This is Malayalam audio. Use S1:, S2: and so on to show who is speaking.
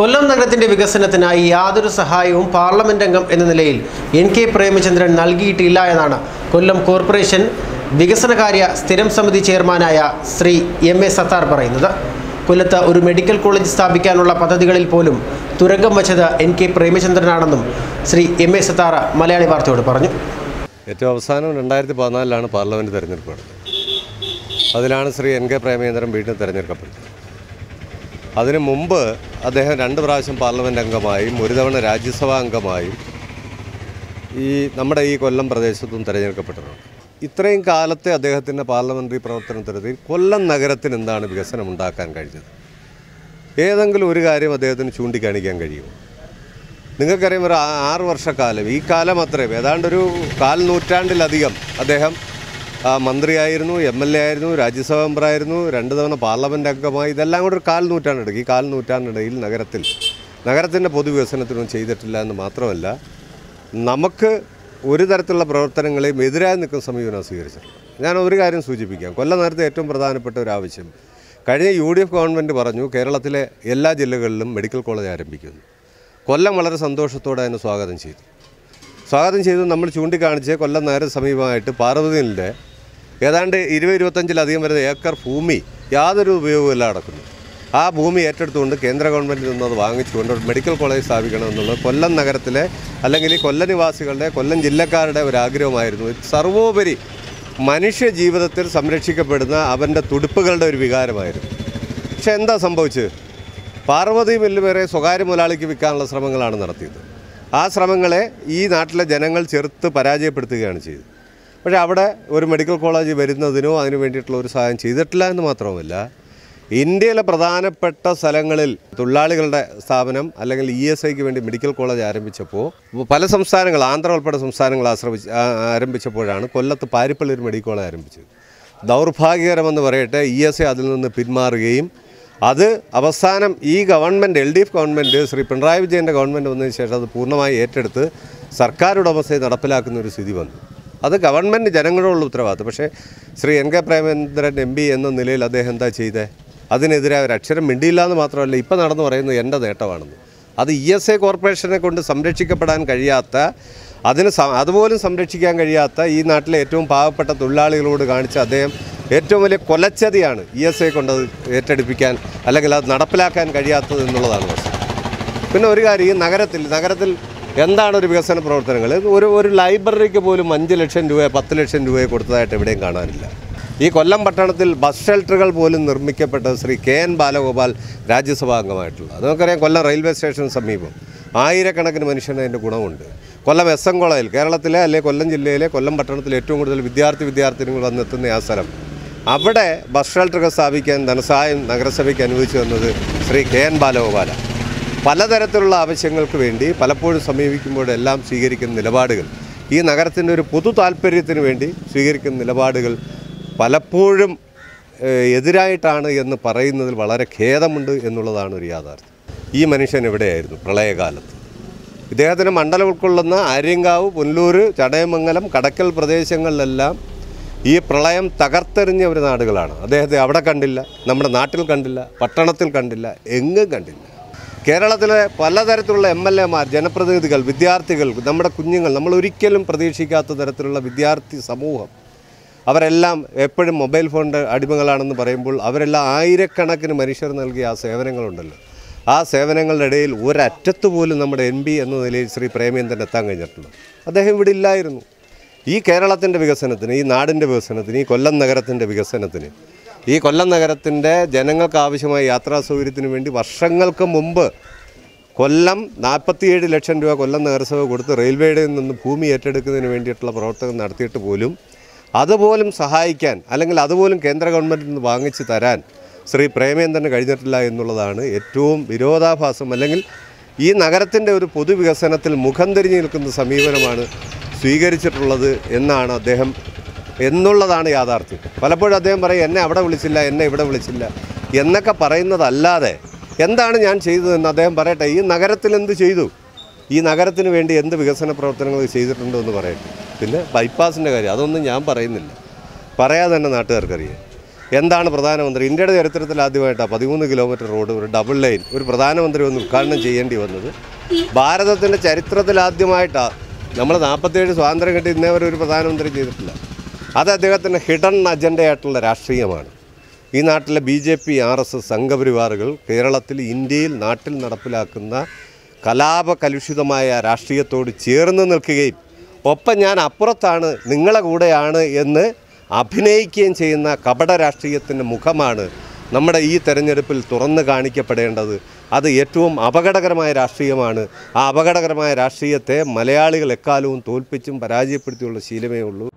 S1: കൊല്ലം നഗരത്തിന്റെ വികസനത്തിനായി യാതൊരു സഹായവും പാർലമെന്റ് അംഗം എന്ന നിലയിൽ എൻ കെ പ്രേമചന്ദ്രൻ നൽകിയിട്ടില്ല എന്നാണ് കൊല്ലം കോർപ്പറേഷൻ വികസനകാര്യ സ്ഥിരം സമിതി ചെയർമാനായ ശ്രീ എം എ സത്താർ പറയുന്നത്. കൊല്ലത്ത് ഒരു മെഡിക്കൽ കോളേജ് സ്ഥാപിക്കാനുള്ള പദ്ധതികളിൽ പോലും തുരങ്കം വച്ചത് എൻ കെ പ്രേമചന്ദ്രനാണെന്നും ശ്രീ എം എ സത്താറ മലയാളി വാർത്തയോട് പറഞ്ഞു.
S2: ഏറ്റവും അവസാനം രണ്ടായിരത്തി പതിനാലിലാണ് പാർലമെന്റ് തിരഞ്ഞെടുപ്പ്. നടന്നത് അതിലാണ് ശ്രീ എൻ കെ പ്രേമചന്ദ്രൻ വീണ്ടും തിരഞ്ഞെടുക്കപ്പെട്ടത്. അതിനു മുമ്പ് അദ്ദേഹം രണ്ട് പ്രാവശ്യം പാർലമെന്റ് അംഗമായും ഒരു തവണ രാജ്യസഭാ അംഗമായും ഈ നമ്മുടെ ഈ കൊല്ലം പ്രദേശത്തും തിരഞ്ഞെടുക്കപ്പെട്ടിട്ടുണ്ട്. ഇത്രയും കാലത്തെ അദ്ദേഹത്തിന്റെ പാർലമെന്ററി പ്രവർത്തനത്തിനെതിരെ കൊല്ലം നഗരത്തിന് എന്താണ് വികസനം ഉണ്ടാക്കാൻ കഴിഞ്ഞത്? ഏതെങ്കിലും ഒരു കാര്യം അദ്ദേഹത്തിന് ചൂണ്ടിക്കാണിക്കാൻ കഴിയുമോ? നിങ്ങൾക്കറിയാം ഒരു ആറ് വർഷക്കാലം ഈ കാലം അത്രയും ഏതാണ്ടൊരു കാൽ നൂറ്റാണ്ടിലധികം അദ്ദേഹം മന്ത്രിയായിരുന്നു എം എൽ എ ആയിരുന്നു രാജ്യസഭാ മെമ്പറായിരുന്നു രണ്ട് തവണ പാർലമെന്റ് അംഗമായി. ഇതെല്ലാം കൂടെ ഒരു കാൽ നൂറ്റാണ്ടെടുക്കും ഈ കാൽ നൂറ്റാണ്ടിടയിൽ നഗരത്തിൽ. നഗരത്തിന്റെ പൊതുവികസനത്തിനും ചെയ്തിട്ടില്ല എന്ന് മാത്രമല്ല നമുക്ക് ഒരു തരത്തിലുള്ള പ്രവർത്തനങ്ങളെയും എതിരായി നിൽക്കുന്ന സമീപനം സ്വീകരിച്ചിട്ടുണ്ട്. ഞാൻ ഒരു കാര്യം സൂചിപ്പിക്കാം. കൊല്ലം നേരത്തെ ഏറ്റവും പ്രധാനപ്പെട്ട ഒരു ആവശ്യം. കഴിഞ്ഞ യു ഡി എഫ് ഗവൺമെന്റ് പറഞ്ഞു കേരളത്തിലെ എല്ലാ ജില്ലകളിലും മെഡിക്കൽ കോളേജ് ആരംഭിക്കുന്നു. കൊല്ലം വളരെ സന്തോഷത്തോടെ അതിനെ സ്വാഗതം ചെയ്തു. സ്വാഗതം ചെയ്തു. നമ്മൾ ചൂണ്ടിക്കാണിച്ച് കൊല്ലം നേരെ സമീപമായിട്ട് പാർവതിയിലെ ഏതാണ്ട് ഇരുപത് ഇരുപത്തഞ്ചിലധികം വരുന്ന ഏക്കർ ഭൂമി യാതൊരു ഉപയോഗമില്ല നടക്കുന്നു. ആ ഭൂമി ഏറ്റെടുത്തുകൊണ്ട് കേന്ദ്ര ഗവൺമെന്റിൽ നിന്ന് അത് വാങ്ങിച്ചുകൊണ്ട് ഒരു മെഡിക്കൽ കോളേജ് സ്ഥാപിക്കണമെന്നുള്ളത് കൊല്ലം നഗരത്തിലെ അല്ലെങ്കിൽ ഈ കൊല്ലം നിവാസികളുടെ കൊല്ലം ജില്ലക്കാരുടെ ഒരു ആഗ്രഹമായിരുന്നു. സർവോപരി മനുഷ്യ ജീവിതത്തിൽ സംരക്ഷിക്കപ്പെടുന്ന അവന്റെ തുടുപ്പുകളുടെ ഒരു വികാരമായിരുന്നു. പക്ഷേ എന്താ സംഭവിച്ചത്? പാർവതി മില്ല് വരെ സ്വകാര്യ മുതലാളിക്ക് വിൽക്കാനുള്ള ശ്രമങ്ങളാണ് നടത്തിയത്. ആ ശ്രമങ്ങളെ ഈ നാട്ടിലെ ജനങ്ങൾ ചെറുത്ത് പരാജയപ്പെടുത്തുകയാണ് ചെയ്തത്. പക്ഷേ അവിടെ ഒരു മെഡിക്കൽ കോളേജ് വരുന്നതിനോ അതിന് വേണ്ടിയിട്ടുള്ള ഒരു സഹായം ചെയ്തിട്ടില്ല എന്ന് മാത്രവുമല്ല ഇന്ത്യയിലെ പ്രധാനപ്പെട്ട സ്ഥലങ്ങളിൽ തൊഴിലാളികളുടെ സ്ഥാപനം അല്ലെങ്കിൽ ഇ എസ് ഐക്ക് വേണ്ടി മെഡിക്കൽ കോളേജ് ആരംഭിച്ചപ്പോൾ പല സംസ്ഥാനങ്ങൾ ആന്ധ്ര ഉൾപ്പെടെ സംസ്ഥാനങ്ങൾ ആശ്രമിച്ച് ആരംഭിച്ചപ്പോഴാണ് കൊല്ലത്ത് പാരിപ്പള്ളി ഒരു മെഡിക്കൽ കോളേജ് ആരംഭിച്ചത്. ദൗർഭാഗ്യകരമെന്ന് പറയട്ടെ ഇ എസ് ഐ അതിൽ നിന്ന് പിന്മാറുകയും അത് അവസാനം ഈ government L D F government Shri Pinarayi വിജയന്റെ ഗവൺമെന്റ് വന്നതിന് ശേഷം അത് പൂർണമായി ഏറ്റെടുത്ത് സർക്കാർ ഉടമസ്ഥയെ നടപ്പിലാക്കുന്ന ഒരു സ്ഥിതി വന്നു. അത് ഗവൺമെന്റ് ജനങ്ങളോടുള്ള ഉത്തരവാദിത്വം. പക്ഷേ Shri N K Premendran M P എന്ന നിലയിൽ അദ്ദേഹം എന്താ ചെയ്തേ? അതിനെതിരെ ഒരു അക്ഷരം മിണ്ടിയില്ല എന്ന് മാത്രമല്ല ഇപ്പം നടന്നു പറയുന്നത് എന്റെ നേട്ടമാണെന്ന്. അത് ഇ എസ് എ കോർപ്പറേഷനെ കൊണ്ട് സംരക്ഷിക്കപ്പെടാൻ കഴിയാത്ത അതിന് അതുപോലും സംരക്ഷിക്കാൻ കഴിയാത്ത ഈ നാട്ടിലെ ഏറ്റവും പാവപ്പെട്ട തൊഴിലാളികളോട് കാണിച്ച അദ്ദേഹം ഏറ്റവും വലിയ കൊലച്ചതിയാണ് ഇ എസ് ഐ കൊണ്ട് അത് ഏറ്റെടുപ്പിക്കാൻ അല്ലെങ്കിൽ അത് നടപ്പിലാക്കാൻ കഴിയാത്തത് എന്നുള്ളതാണ് പിന്നെ ഒരു കാര്യം ഈ നഗരത്തിൽ നഗരത്തിൽ എന്താണ് ഒരു വികസന പ്രവർത്തനങ്ങൾ? ഒരു ഒരു ലൈബ്രറിക്ക് പോലും അഞ്ച് ലക്ഷം രൂപയെ പത്ത് ലക്ഷം രൂപയെ കൊടുത്തതായിട്ട് എവിടെയും കാണാനില്ല. ഈ കൊല്ലം പട്ടണത്തിൽ ബസ് ഷെൽട്ടറുകൾ പോലും നിർമ്മിക്കപ്പെട്ടത് ശ്രീ കെ എൻ ബാലഗോപാൽ രാജ്യസഭാ അംഗമായിട്ടുള്ളത് നമുക്കറിയാം കൊല്ലം റെയിൽവേ സ്റ്റേഷന് സമീപം ആയിരക്കണക്കിന് മനുഷ്യന് അതിന്റെ ഗുണമുണ്ട്. കൊല്ലം എസ് എം കോളേജിൽ കേരളത്തിലെ അല്ലെങ്കിൽ കൊല്ലം ജില്ലയിലെ കൊല്ലം പട്ടണത്തിൽ ഏറ്റവും കൂടുതൽ വിദ്യാർത്ഥി വിദ്യാർത്ഥിനികൾ വന്നെത്തുന്ന ആ സ്ഥലം. അവിടെ ബസ് ഷെൽട്ടറുകൾ സ്ഥാപിക്കാൻ ധനസഹായം നഗരസഭയ്ക്ക് അനുവദിച്ചു തന്നത് ശ്രീ കെ എൻ ബാലഗോപാല പലതരത്തിലുള്ള ആവശ്യങ്ങൾക്ക് വേണ്ടി പലപ്പോഴും സമീപിക്കുമ്പോഴെല്ലാം സ്വീകരിക്കുന്ന നിലപാടുകൾ. ഈ നഗരത്തിന്റെ ഒരു പൊതു താല്പര്യത്തിന് വേണ്ടി സ്വീകരിക്കുന്ന നിലപാടുകൾ പലപ്പോഴും എതിരായിട്ടാണ് എന്ന് പറയുന്നതിൽ വളരെ ഖേദമുണ്ട് എന്നുള്ളതാണ് ഒരു യാഥാർത്ഥ്യം. ഈ മനുഷ്യൻ എവിടെയായിരുന്നു പ്രളയകാലത്ത്? ഇദ്ദേഹത്തിന് മണ്ഡലം ഉൾക്കൊള്ളുന്ന ആര്യങ്കാവ് പുനലൂർ ചടയമംഗലം കടക്കൽ പ്രദേശങ്ങളിലെല്ലാം ഈ പ്രളയം തകർത്തെറിഞ്ഞ ഒരു നാടുകളാണ്. അദ്ദേഹത്തെ അവിടെ കണ്ടില്ല നമ്മുടെ നാട്ടിൽ കണ്ടില്ല പട്ടണത്തിൽ കണ്ടില്ല എങ്ങും കണ്ടില്ല. കേരളത്തിലെ പലതരത്തിലുള്ള എം എൽ എമാർ ജനപ്രതിനിധികൾ വിദ്യാർത്ഥികൾ നമ്മുടെ കുഞ്ഞുങ്ങൾ നമ്മൾ ഒരിക്കലും പ്രതീക്ഷിക്കാത്ത തരത്തിലുള്ള വിദ്യാർത്ഥി സമൂഹം. അവരെല്ലാം എപ്പോഴും മൊബൈൽ ഫോണിന്റെ അടിമകളാണെന്ന് പറയുമ്പോൾ അവരെല്ലാം ആയിരക്കണക്കിന് മനുഷ്യർ നൽകിയ ആ സേവനങ്ങളുണ്ടല്ലോ. ആ സേവനങ്ങളുടെ ഇടയിൽ ഒരറ്റത്ത് പോലും നമ്മുടെ എം പി എന്ന നിലയിൽ ശ്രീ പ്രേമേന്ദ്രൻ എത്താൻ കഴിഞ്ഞിട്ടുണ്ട് അദ്ദേഹം ഇവിടെ ഇല്ലായിരുന്നു. ഈ കേരളത്തിന്റെ വികസനത്തിന് ഈ നാടിന്റെ വികസനത്തിന് ഈ കൊല്ലം നഗരത്തിന്റെ വികസനത്തിന് ഈ കൊല്ലം നഗരത്തിന്റെ ജനങ്ങൾക്ക് ആവശ്യമായ യാത്രാ സൗകര്യത്തിന് വേണ്ടി വർഷങ്ങൾക്ക് മുമ്പ് കൊല്ലം നാൽപ്പത്തിയേഴ് ലക്ഷം രൂപ കൊല്ലം നഗരസഭ കൊടുത്ത് റെയിൽവേയുടെ നിന്ന് ഭൂമി ഏറ്റെടുക്കുന്നതിന് വേണ്ടിയിട്ടുള്ള പ്രവർത്തനം നടത്തിയിട്ട് പോലും അതുപോലും സഹായിക്കാൻ അല്ലെങ്കിൽ അതുപോലും കേന്ദ്ര ഗവൺമെന്റിൽ നിന്ന് വാങ്ങിച്ച് തരാൻ ശ്രീ പ്രേമേന്ദ്രന് കഴിഞ്ഞിട്ടില്ല എന്നുള്ളതാണ് ഏറ്റവും വിരോധാഭാസം അല്ലെങ്കിൽ ഈ നഗരത്തിന്റെ ഒരു പൊതുവികസനത്തിൽ മുഖം തിരിഞ്ഞു നിൽക്കുന്ന സമീപനമാണ് സ്വീകരിച്ചിട്ടുള്ളത് എന്നാണ് അദ്ദേഹം എന്നുള്ളതാണ് യാഥാർത്ഥ്യം. പലപ്പോഴും അദ്ദേഹം പറയും എന്നെ അവിടെ വിളിച്ചില്ല എന്നെ ഇവിടെ വിളിച്ചില്ല എന്നൊക്കെ പറയുന്നതല്ലാതെ എന്താണ് ഞാൻ ചെയ്തതെന്ന് അദ്ദേഹം പറയട്ടെ. ഈ നഗരത്തിൽ എന്ത് ചെയ്തു? ഈ നഗരത്തിന് വേണ്ടി എന്ത് വികസന പ്രവർത്തനങ്ങൾ ചെയ്തിട്ടുണ്ടോ എന്ന് പറയട്ടെ. പിന്നെ ബൈപ്പാസിന്റെ കാര്യം അതൊന്നും ഞാൻ പറയുന്നില്ല. പറയാതെ തന്നെ നാട്ടുകാർക്കറിയാം. എന്താണ് പ്രധാനമന്ത്രി? ഇന്ത്യയുടെ ചരിത്രത്തിൽ ആദ്യമായിട്ടാണ് പതിമൂന്ന് കിലോമീറ്റർ റോഡ് ഒരു ഡബിൾ ലൈൻ ഒരു പ്രധാനമന്ത്രി ഒന്ന് ഉദ്ഘാടനം ചെയ്യേണ്ടി വന്നത്. ഭാരതത്തിന്റെ ചരിത്രത്തിൽ ആദ്യമായിട്ടാണ് നമ്മൾ നാൽപ്പത്തേഴ് സ്വാതന്ത്ര്യം കിട്ടി ഇന്നേ വരെ ഒരു പ്രധാനമന്ത്രി ചെയ്തിട്ടില്ല. അത് അദ്ദേഹത്തിന്റെ ഹിഡൻ അജണ്ടയായിട്ടുള്ള രാഷ്ട്രീയമാണ്. ഈ നാട്ടിലെ B J P R S S സംഘപരിവാറുകൾ കേരളത്തിൽ ഇന്ത്യയിൽ നാട്ടിൽ നടപ്പിലാക്കുന്ന കലാപകലുഷിതമായ രാഷ്ട്രീയത്തോട് ചേർന്ന് നിൽക്കുകയും ഒപ്പം ഞാൻ അപ്പുറത്താണ് നിങ്ങളെ കൂടെയാണ് എന്ന് അഭിനയിക്കുകയും ചെയ്യുന്ന കപട രാഷ്ട്രീയത്തിന്റെ മുഖമാണ് നമ്മുടെ ഈ തെരഞ്ഞെടുപ്പിൽ തുറന്നു കാണിക്കപ്പെടേണ്ടത്. അത് ഏറ്റവും അപകടകരമായ രാഷ്ട്രീയമാണ്. ആ അപകടകരമായ രാഷ്ട്രീയത്തെ മലയാളികൾ എക്കാലവും തോൽപ്പിച്ചും പരാജയപ്പെടുത്തിയുള്ള ശീലമേ ഉള്ളൂ.